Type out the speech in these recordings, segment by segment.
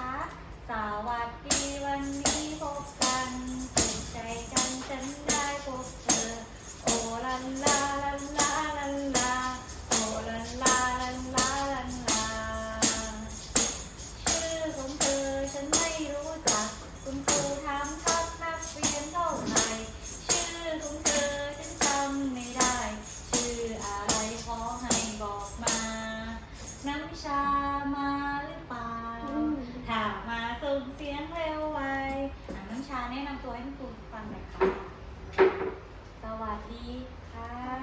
สวัสดีวันนี้พบกันถูกใจกันฉันได้พบเธอ โอลันลาลันลาลันลา สวัสดีค่ะ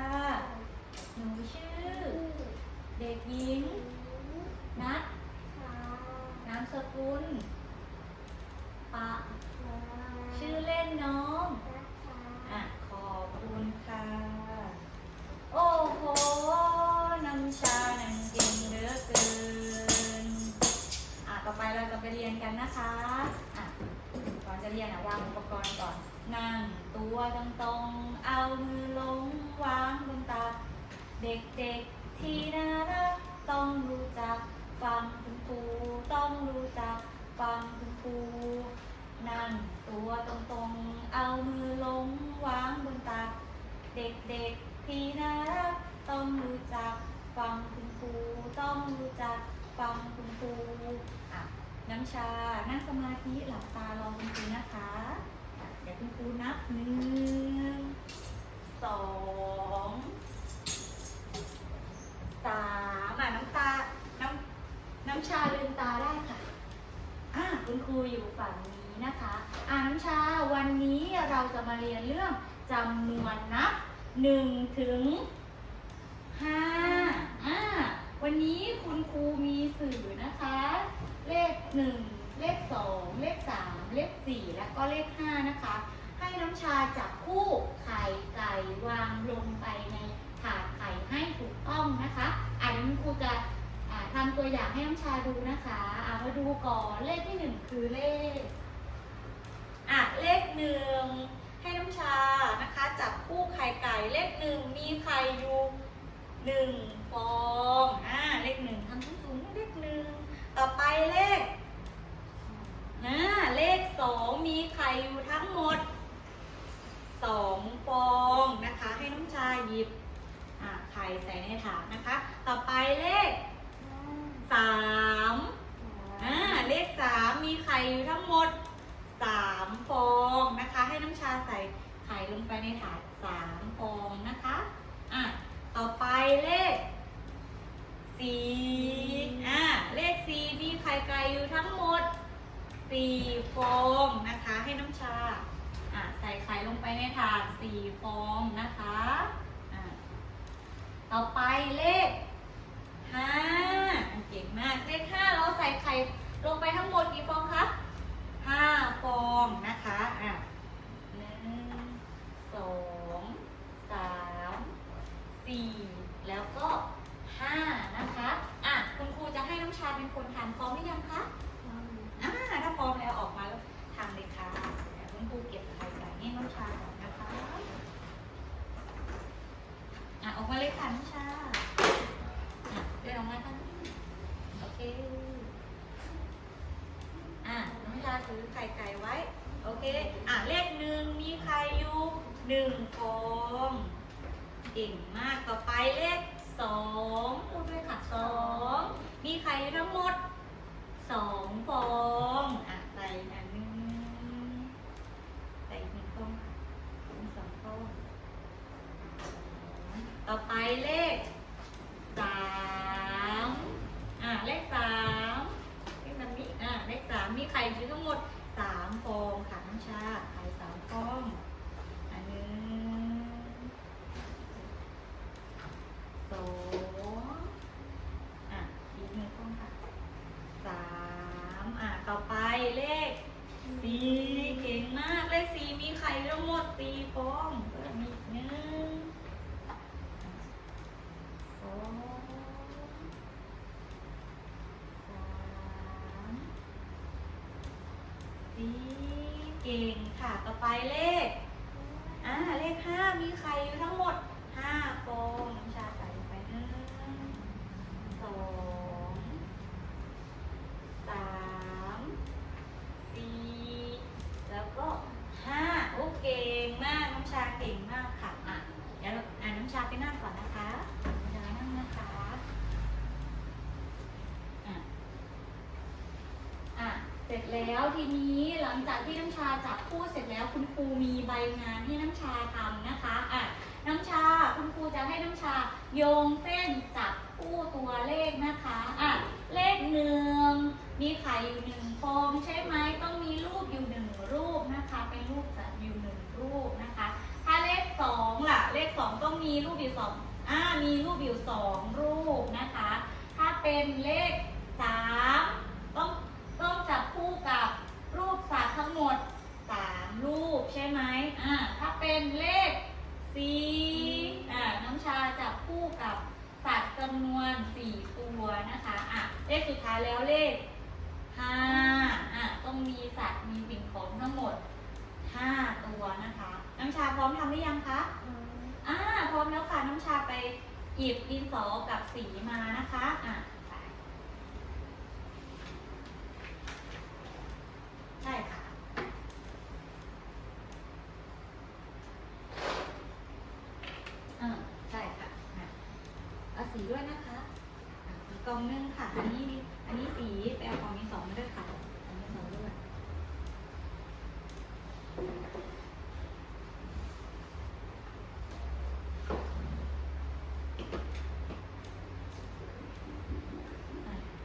เด็กๆที่น่ารักต้องรู้จักฟังคุณครูต้องรู้จักฟังคุณครูนั่งตัวตรงๆ เอามือลงวางบนตัก เด็กๆที่น่ารักต้องรู้จักฟังคุณครูต้องรู้จักฟังคุณครูอะน้ำชา นั่งสมาธิหลับตารอคุณครูนะคะอะเดี๋ยวคุณครูนับหนึ่งสอง สามอะน้ำตา น้ำน้ำชาลืมตาได้ค่ะอ่าคุณครูอยู่ฝั่งนี้นะคะอ่าน้ำชาวันนี้เราจะมาเรียนเรื่องจำนวนนับหนึ่งถึงห้าอ่าวันนี้คุณครูมีสื่อนะคะ เลขหนึ่งเลขสองเลขสามเลขสี่แล้วก็เลขห้านะคะ ให้น้ำชาจับคู่ไข่ไก่วางลงไปใน ถาดไข่ให้ถูกต้องนะคะอ่าเดี๋ยวคุณครูจะทำตัวอย่างให้น้ำชาดูนะคะเอามาดูก่อนเลขที่หนึ่งคือเลขอะเลขหนึ่งให้น้ำชานะคะ จับคู่ไข่ไก่เลขหนึ่งมีไข่อยู่หนึ่งฟองอ่าเลขหนึ่งทำสูงๆเลขหนึ่งต่อไปเลขอ่าเลขสองมีไข่อยู่ทั้งหมดสองฟองนะคะ ให้น้ำชาหยิบ ข่ใส่ในถาดนะคะ ต่อไปเลขสามอ่าเลขสามมีไข่อยู่ทั้งหมดสามฟองนะคะ ให้น้ำชาใส่ไข่ลงไปในถาดสามฟองนะคะอะต่อไปเลขสี่อ่าเลขสี่มีไข่ไก่อยู่ทั้งหมดสี่ฟองนะคะ ให้น้ำชาอะใส่ไข่ลงไปในถาดสี่ฟองนะคะอะ ต่อไปเลข ห้าเก่งมาก เลขห้าเราใส่ไข่ลงไปทั้งหมดกี่ฟองครับห้าฟองนะคะ อะหนึ่งสองสามสี่แล้วก็ห้านะคะ อะ คุณครูจะให้น้ำชาเป็นคนทำพร้อมหรือยังคะ อ่า ถ้าพร้อมแล้วออกมาแล้วทำเลยค่ะเดี๋ยวคุณครูเก็บไข่ใส่ให้น้ำชาก่อนนะคะ อะ ออกมาเลยค่ะน้ำชา อะเดินออกมาทางนี้โอเค อะ น้ำชาถือ ไข่ไก่ไว้ โอเค อะเลขหนึ่งมีไข่อยู่หนึ่งฟองเก่งมากต่อไปเลขสองพูดด้วยค่ะสองมีไข่อยู่ทั้งหมดสองฟองอะใส่อันหนึงใส่อีกหนึ่งฟองค่ะสองฟองต่อไปเลขสามอ่าเลขสามเลขนั้นนี้อ่าเลขสามมีไข่อยู่ทั้งหมด สามฟองค่ะน้ำชาไข่สามฟอง อันหนึ่งสองอะอีกหนึ่งฟองค่ะสามอะต่อไปเลขสี่เก่งมากเลขสี่มีไข่ทั้งหมดสี่ฟองเพิ่มอีกหนึ่ง สองสามสี่เก่งค่ะ ต่อ ไปเลข อ่า เลขห้ามีไข่อยู่ทั้งหมดห้าฟองน้ำชาใส่ลงไปหนึ่งสองสามาเก่งมากค่ะอะเดี๋ยวอ่าน้ำชาไปนั่งก่อนนะคะน้ำชานั่งนะคะอะอะเสร็จ แล้วทีนี้หลังจากที่น้ำชาจับคู่เสร็จแล้วคุณครูมีใบงานให้น้ำชาทำนะคะอะน้ำชาคุณครูจะให้น้ำชาโยงเส้นจับคู่ตัวเลขนะคะอะเลขหนึ่งมีไข่อยู่หนึ่งฟองใช่ไหมต้องมีรูปอยู่หนึ่งรูปนะคะเป็นรูปสัตว์อยู่หนึ่งรูปนะคะ ถ้าเลขสองล่ะเลขสองต้องมีรูปอยู่สองอ่ามีรูปอยู่สองรูปนะคะ ถ้าเป็นเลขสามต้องต้องจับคู่กับรูปสัตว์ทั้งหมดสามรูปใช่ไหมอ่าถ้าเป็นเลขสี่อ่าน้ำชาจับคู่กับสัตว์จำนวนสี่ตัวนะคะอะเลขสุดท้ายแล้วเลขห้าอะต้องมีสัตว์มีสิ่งของทั้งหมดห้าตัวนะคะน้ำชาพร้อมทำหรือยังคะอ่าพร้อมแล้วค่ะน้ำชาไปหยิบดินสอกับสีมานะคะอะไปใช่ค่ะอ่าใช่ค่ะอะเอาสีด้วยนะคะอะอี กล่องนึงค่ะ อันนี้ อันนี้สีไปเอาของมีสองมาด้วยค่ะของมีสองด้วยอะ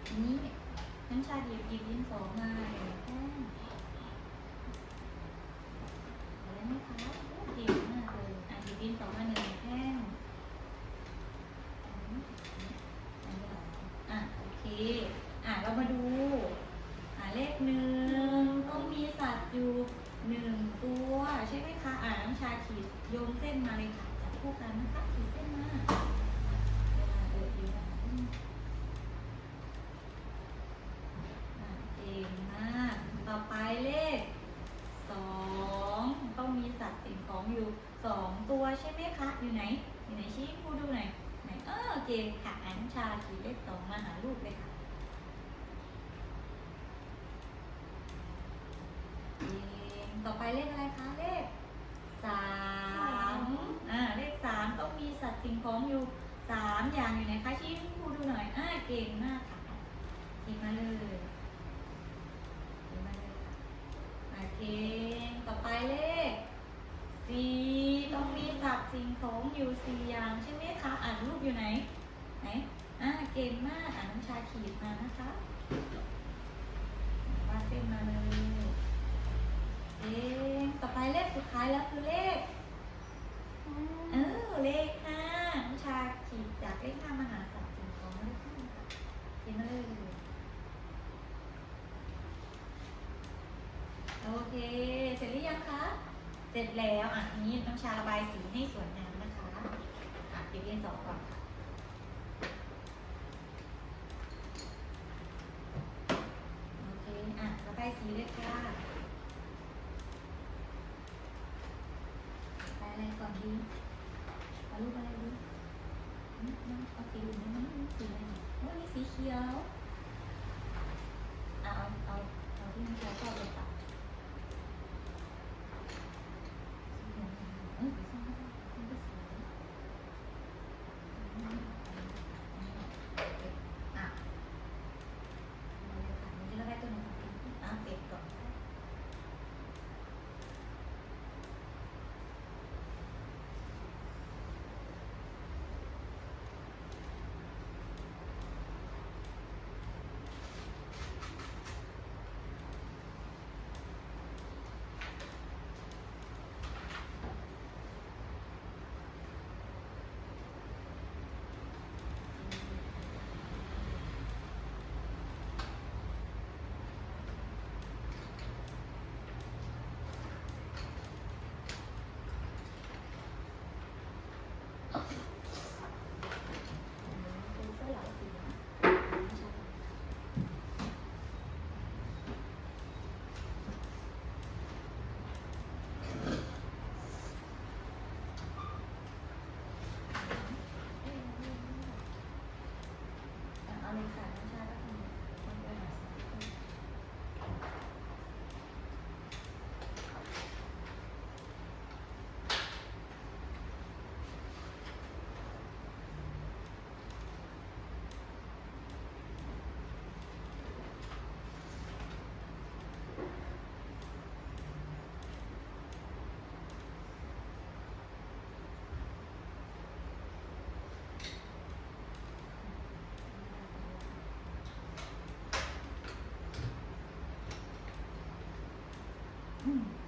อันนี้น้ำชาหยิบหยิบยินสองมาเดี๋ยวแป้งเห็นไหมคะโอ้เก่งมากเลยอะหยิบดินสอมาหนึ่งแท่งอันนี้อันนี้เหรออะโอเค อะเรามาดู อะเลขหนึ่งต้องมีสัตว์อยู่หนึ่งตัวใช่ไหมคะ อะน้ำชา ขีดโยงเส้นมาเลยค่ะจับคู่กันนะคะ ขีดเส้นมาเวลาเดินดีนะคะอืมอะเก่งมาก ต่อไปเลขสองต้องมีสัตว์สิ่งของอยู่สองตัวใช่ไหมคะ อยู่ไหน อยู่ไหนชี้ให้ครูดูหน่อยไหนเออเก่งค่ะอันชาขีดเลขสองมาหารูปเลยค่ะเก่งต่อไปเลขอะไรคะเลข สามอ่าเลขสามต้องมีสัตว์สิ่งของอยู่สามอย่างอยู่ไหนคะชี้ให้ครูดูหน่อยอ่าเก่งมากค่ะขีดมาเลยขีดมาเลยค่ะโอเคต่อไปเลขสี่ต้องมีสัตว์สิ่งของอยู่สี่อย่างใช่ไหมคะอ่านรูปอยู่ไหนไหนอ่าเก่งมากอ่านน้ำชาขีดมานะคะวาดเส้นมาเลยเอ๊ ต่อไปเลขสุดท้ายแล้วคือเลขเออเลขห้าน้ำชาขีดจากเลขห้ามาหาสัตว์สิ่งของเลขห้าค่ะขีดมาเลยโอเค เสร็จหรือยังคะ เสร็จแล้วอะทีนี้น้ำชาระบายสีให้สวยงามนะคะอะเดี๋ยวเรียนสองก่อนค่ะ ม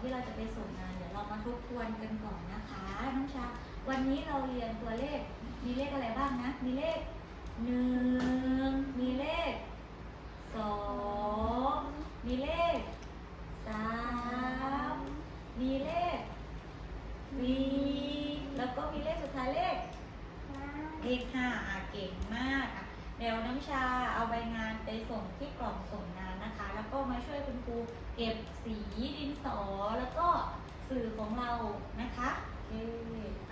ที่เราจะไปส่งงานเดี๋ยวเรามาทบทวนกันก่อนนะคะน้องชาวันนี้เราเรียนตัวเลขมีเลขอะไรบ้างนะ มีเลขหนึ่งมีเลขสองมีเลขสามมีเลขสี่แล้วก็มีเลขสุดท้ายเลขเลขห้าอะเก่งมากอะเดี๋ยวน้ำชาเอาใบงานไปส่งที่กล่องส่งงาน นะคะ แล้วก็มาช่วยคุณครูเก็บสีดินสอ แล้วก็สื่อของเรานะคะโอเค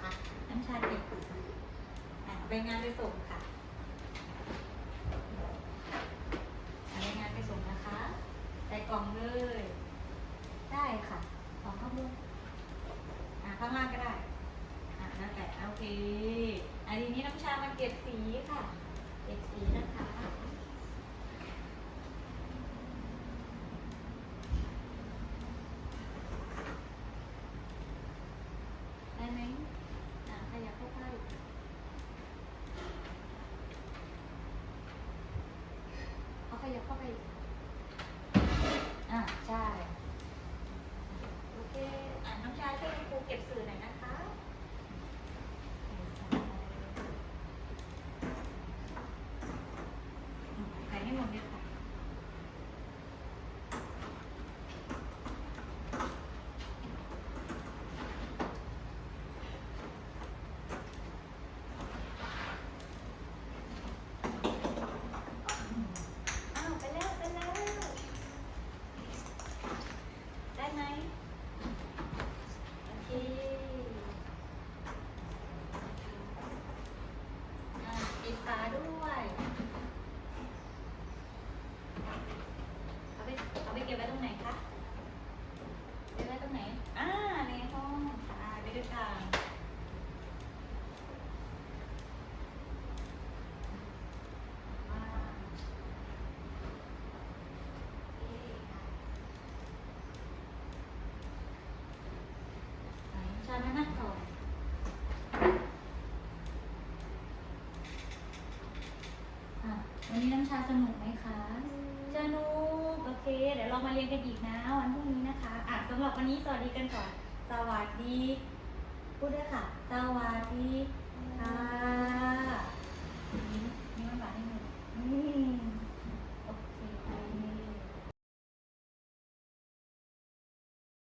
อะน้ำชาเก็บอะใบงานไปส่งค่ะอะใบงานไปส่งนะคะใส่กล่องเลย ได้ค่ะของข้างบนอะข้างล่างก็ได้อะแล้วแต่โอเคอันนี้น้ำชามาเก็บสีค่ะ เก็บสีนะคะ เคเดี๋ยวเรามาเรียนกันอีกนะวันพรุ่งนี้นะคะอะสำหรับวันนี้สวัสดีกันก่อน สวัสดีพูดด้วยค่ะ สวัสดี